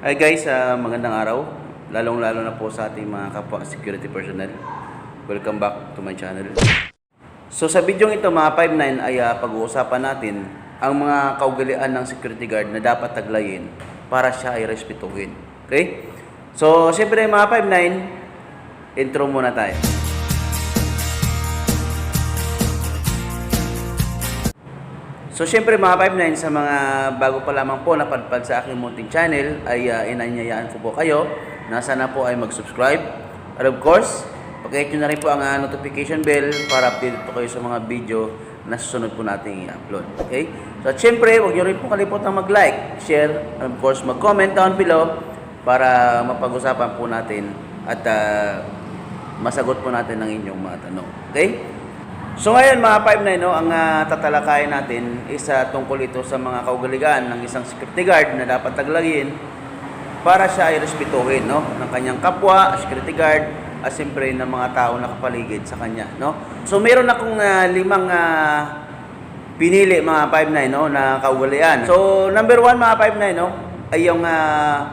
Hi guys, ah, magandang araw. Lalong-lalo na po sa ating mga kapwa security personnel. Welcome back to my channel. So sa video ito mga 59 ay ah, pag-uusapan natin ang mga kaugalian ng security guard na dapat taglayin para siya ay respetuhin. Okay? So siyempre mga 59, intro muna tayo. So syempre mga 59 sa mga bago pa lamang po napadpad sa aking munting channel ay uh, inanyayaan ko po kayo na sana po ay mag-subscribe. At of course, pag-hit nyo na rin po ang ah, notification bell para update po kayo sa mga video na susunod po nating i-upload. Okay? So at syempre, huwag nyo rin po kalimutang mag-like, share, and of course mag-comment down below para mapag-usapan po natin at ah, masagot po natin ang inyong mga tanong. Okay? So ngayon mga 5 no, ang ah, tatalakayin natin is ah, tungkol ito sa mga kaugalian ng isang security guard na dapat taglagin para siya ay respetuhin no, ng kanyang kapwa, security guard, at siyempre ng mga tao na kapaligid sa kanya. No? So meron akong ah, limang ah, pinili mga 5-9 no, na kaugalian. So number one mga 5-9 no, ay yung ah,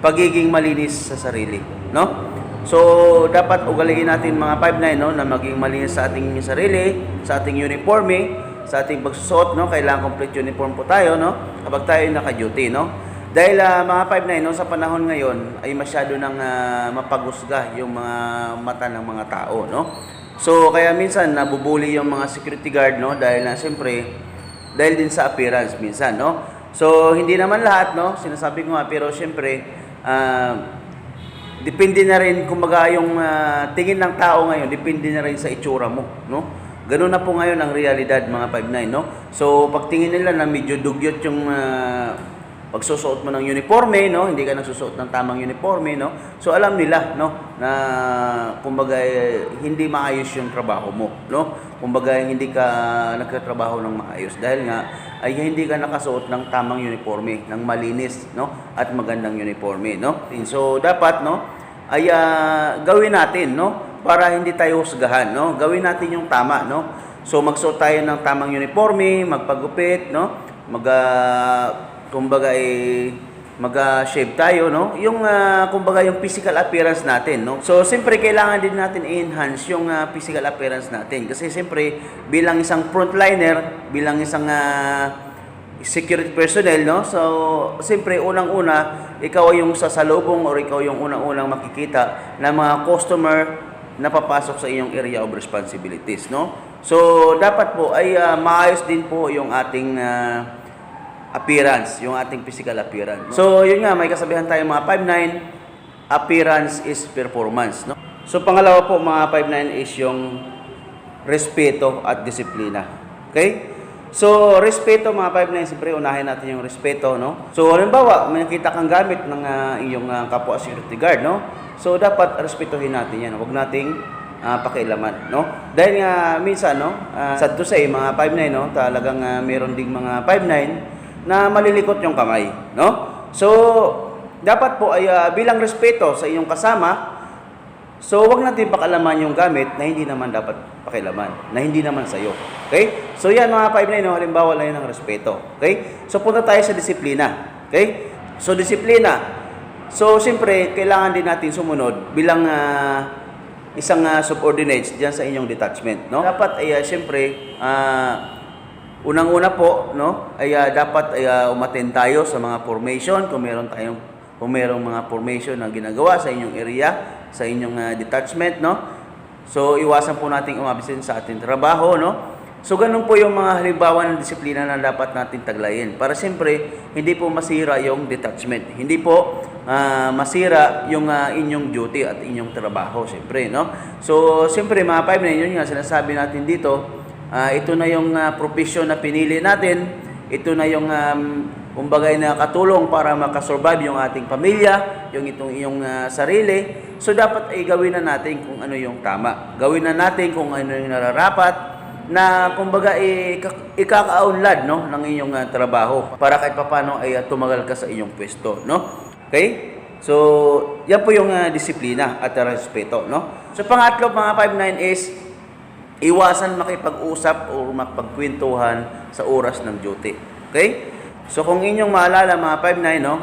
pagiging malinis sa sarili. No? So, dapat ugaliin natin mga 5-9 no, na maging malinis sa ating sarili, sa ating uniforme, sa ating pagsusuot, no, kailangan complete uniform po tayo, no, kapag tayo ay naka-duty, no. Dahil ah, mga 5-9, no, sa panahon ngayon, ay masyado nang ah, mapagusga yung mga mata ng mga tao, no. So, kaya minsan, nabubuli yung mga security guard, no, dahil na, siyempre, dahil din sa appearance minsan, no. So, hindi naman lahat, no, sinasabi ko nga, pero siyempre, ah, depende na rin kumbaga yung ah, tingin ng tao ngayon, depende na rin sa itsura mo, no? Ganun na po ngayon ang realidad mga 59, no? So, pag tingin nila na medyo dugyot yung ah, pagsusuot mo ng uniforme, no? Hindi ka nagsusuot ng tamang uniforme, no? So, alam nila, no? Na kumbaga eh, hindi maayos yung trabaho mo, no? Kumbaga hindi ka nagtatrabaho ng maayos dahil nga ay hindi ka nakasuot ng tamang uniforme, ng malinis, no? At magandang uniforme, no? So, dapat, no? Ay ah, gawin natin, no? Para hindi tayo husgahan, no? Gawin natin yung tama, no? So, magsuot tayo ng tamang uniforme, magpagupit, no? Mag, ah, kumbaga, eh, mag-shave tayo, no? Yung, ah, kumbaga, yung physical appearance natin, no? So, siyempre, kailangan din natin i-enhance yung ah, physical appearance natin. Kasi, siyempre, bilang isang frontliner, bilang isang ah, security personnel, no? So, siyempre, unang-una, ikaw yung sasalubong or ikaw yung unang-unang makikita ng mga customer na papasok sa iyong area of responsibilities, no? So, dapat po ay ah, maayos din po yung ating ah, appearance, yung ating physical appearance. So, yun nga, may kasabihan tayo mga 5'9", appearance is performance, no? So, pangalawa po mga 5'9 is yung respeto at disiplina. Okay? So, respeto mga 5'9", siyempre unahin natin yung respeto, no? So, halimbawa, may nakita kang gamit ng ah, iyong ah, kapwa security guard, no? So, dapat respetuhin natin yan. Huwag nating ah, pakialaman, no? Dahil nga, minsan, no? Uh, sad to say, mga 5'9", no? Talagang ah, meron ding mga 5'9", na malilikot yung kamay, no? So, dapat po ay ah, bilang respeto sa iyong kasama, So, wag natin pakalaman yung gamit na hindi naman dapat pakilaman, na hindi naman sa'yo. Okay? So, yan mga 5 no, halimbawa lang yun ng respeto. Okay? So, punta tayo sa disiplina. Okay? So, disiplina. So, siyempre, kailangan din natin sumunod bilang ah, isang ah, subordinates diyan sa inyong detachment, no? Dapat ay ah, siyempre ah, unang-una po, no, ay ah, dapat ay ah, umattend tayo sa mga formation kung meron tayong kung merong mga formation na ginagawa sa inyong area, sa inyong ah, detachment, no? So, iwasan po nating umabsent sa ating trabaho, no? So, ganun po yung mga halimbawa ng disiplina na dapat natin taglayin. Para siyempre, hindi po masira yung detachment. Hindi po ah, masira yung ah, inyong duty at inyong trabaho, siyempre, no? So, siyempre, mga 5 na yun nga, sinasabi natin dito, ah, ito na yung ah, profession na pinili natin, ito na yung um, kumbagay na katulong para makasurvive yung ating pamilya, yung itong iyong ah, sarili. So dapat ay gawin na natin kung ano yung tama. Gawin na natin kung ano yung nararapat na kumbaga ika- ikakaunlad no ng iyong ah, trabaho para kahit papaano ay ah, tumagal ka sa iyong pwesto, no? Okay? So, yan po yung ah, disiplina at respeto, no? So, pangatlo, mga 5-9 is iwasan makipag-usap o makipagkwentuhan sa oras ng duty. Okay? So kung inyong maalala mga 5-9, no?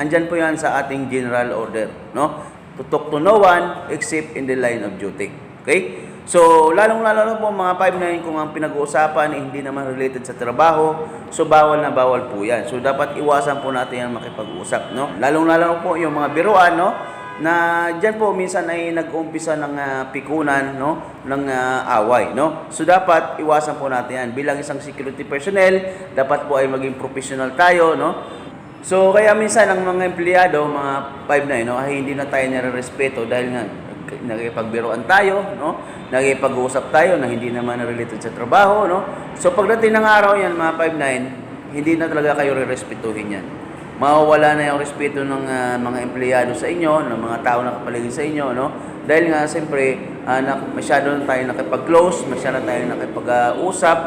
andyan po yan sa ating general order, no? To talk to no one except in the line of duty. Okay? So, lalong-lalo po mga 5-9 kung ang pinag-uusapan eh, hindi naman related sa trabaho, so bawal na bawal po yan. So, dapat iwasan po natin yan makipag-usap, no? Lalong-lalo po yung mga biruan, no? Na diyan po minsan ay nag-uumpisa ng ah, pikunan no ng ah, away no? So dapat iwasan po natin yan. Bilang isang security personnel dapat po ay maging professional tayo no? So kaya minsan ang mga empleyado mga 5 no ay hindi na tayo nare-respeto dahil nga nagkipagbiroan tayo no? Nagkipag-usap tayo na hindi naman related sa trabaho no? So pagdating ng araw yan mga 5 hindi na talaga kayo re-respetuhin yan mawawala na yung respeto ng ah, mga empleyado sa inyo, ng mga tao na kapaligid sa inyo, no? Dahil nga, siyempre, ah, na, masyado na tayo nakipag-close, masyado na tayo nakipag-usap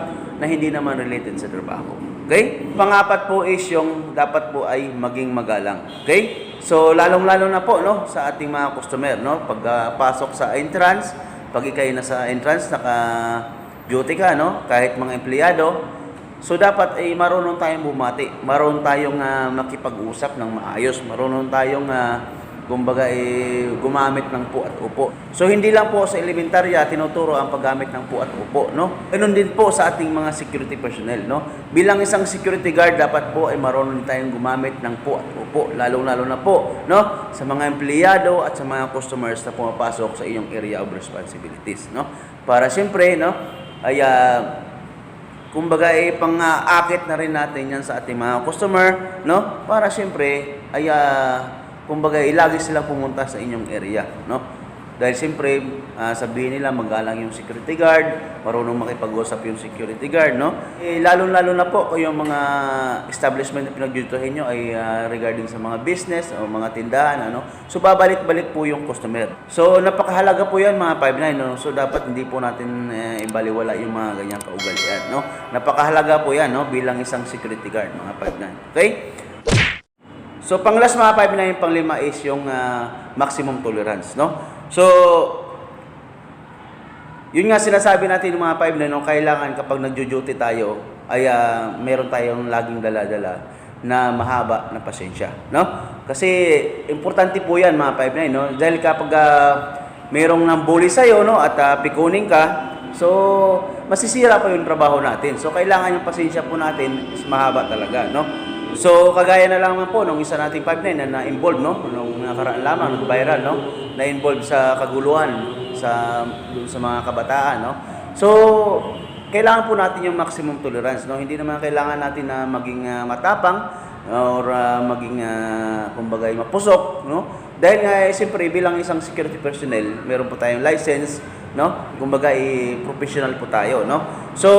na hindi naman related sa trabaho. Okay? Pangapat po is yung dapat po ay maging magalang. Okay? So, lalong-lalo na po, no? Sa ating mga customer, no? Pagpasok sa entrance, pag ikay nasa entrance, naka-duty ka, no? Kahit mga empleyado, So dapat ay marunong tayong bumati, marunong tayong ah, makipag-usap ng maayos, marunong tayong uh, kumbaga eh, gumamit ng po at upo. So hindi lang po sa elementarya tinuturo ang paggamit ng po at upo, no? Ganun din po sa ating mga security personnel, no? Bilang isang security guard dapat po ay marunong tayong gumamit ng po at upo, lalong-lalo na po, no? Sa mga empleyado at sa mga customers na pumapasok sa iyong area of responsibilities, no? Para siyempre, no, ay ah, kumbaga eh pang-aakit na rin natin yan sa ating mga customer, no? Para siyempre ay ah, kumbaga eh, lagi silang pumunta sa inyong area, no? Dahil siyempre ah, sabihin nila magalang yung security guard, marunong makipag-usap yung security guard, no? Eh lalo-lalo na po yung mga establishment na pinagdituhin nyo ay ah, regarding sa mga business o mga tindahan, ano? So babalik-balik po yung customer. So napakahalaga po yan mga 5-9, no? So dapat hindi po natin eh, ibaliwala yung mga ganyang kaugalian, no? Napakahalaga po yan, no? Bilang isang security guard, mga 5-9. Okay? So, panglas mga 5 na yung panglima is yung ah, maximum tolerance, no? So, yun nga sinasabi natin ng mga 5 na no, kailangan kapag nagjo-duty tayo ay ah, meron tayong laging dala-dala na mahaba na pasensya, no? Kasi importante po 'yan mga 5 na no, dahil kapag ah, merong nang bully sa no at ah, pikunin ka, so masisira pa yung trabaho natin. So kailangan yung pasensya po natin is mahaba talaga, no? So, kagaya na lang po nung isa nating 5-9 na na-involve, no? Nung nakaraan lamang, nag-viral, no? Na-involve sa kaguluhan sa sa mga kabataan, no? So, kailangan po natin yung maximum tolerance, no? Hindi naman kailangan natin na maging ah, matapang or ah, maging uh, kumbaga mapusok, no? Dahil nga eh, siyempre bilang isang security personnel, meron po tayong license, no? Kumbaga eh, professional po tayo, no? So,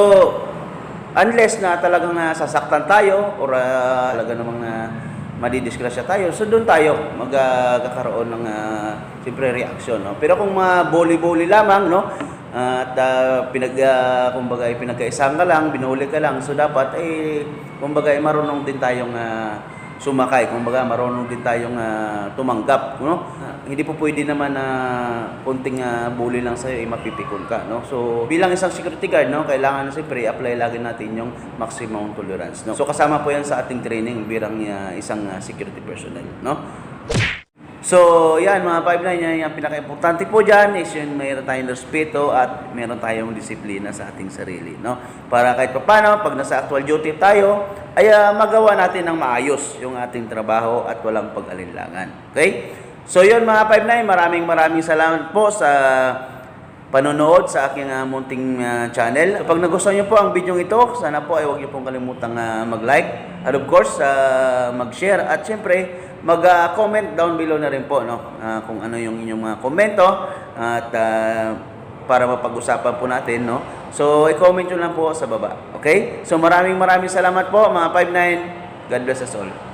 unless na talagang uh, sasaktan tayo or uh, talaga namang uh, madidisgrasya tayo, so doon tayo magkakaroon ng uh, siyempre reaction. No? Pero kung mga bully-bully lamang, no? at uh, pinag, uh, kumbaga, ay pinagkaisahan ka lang, binuli ka lang, so dapat eh, kumbaga, ay marunong din tayong uh, sumakay, kumbaga, marunong din tayong uh, tumanggap, no? Uh, hindi po pwede naman na kunting uh, bully lang sa'yo, eh, mapipikon ka, no? So, bilang isang security guard, no, kailangan siyempre apply lagi natin yung maximum tolerance, no? So, kasama po yan sa ating training bilang uh, isang uh, security personnel, no? So, yan mga 5-9, yan yung pinaka-importante po dyan is yun mayroon tayong respeto at meron tayong disiplina sa ating sarili, no? Para kahit pa paano, pag nasa actual duty tayo, ay ah, magawa natin ng maayos yung ating trabaho at walang pag-alinlangan. Okay? So, yun mga 5-9, maraming maraming salamat po sa panonood sa aking ah, munting ah, channel. Kapag nagustuhan niyo po ang video ito, sana po ay huwag niyo pong kalimutang ah, mag-like at of course ah, mag-share at syempre mag-comment down below na rin po no Ah, kung ano yung inyong mga komento at ah, para mapag-usapan po natin no. So i-comment niyo lang po sa baba. Okay? So maraming maraming salamat po mga 59. God bless us all.